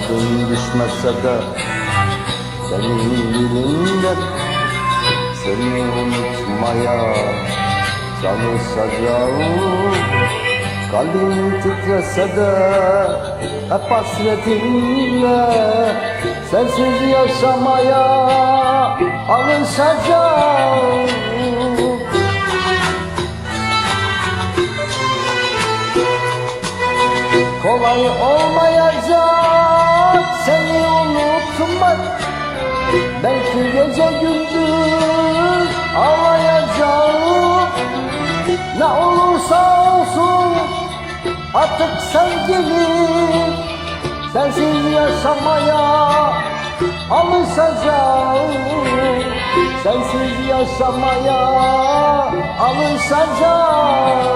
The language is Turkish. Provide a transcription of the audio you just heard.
Adım düşmezse de senin dilinden Seni unutmaya çalışacağım. Kalbim titrese de hep hasretinle Sensiz yaşamaya alışacağım. Kolay olmayacak unutmak Belki gece gündüz ağlayacağım Ne olursa olsun artık sevgilim Sensiz yaşamaya alışacağım. Sensiz yaşamaya alışacağım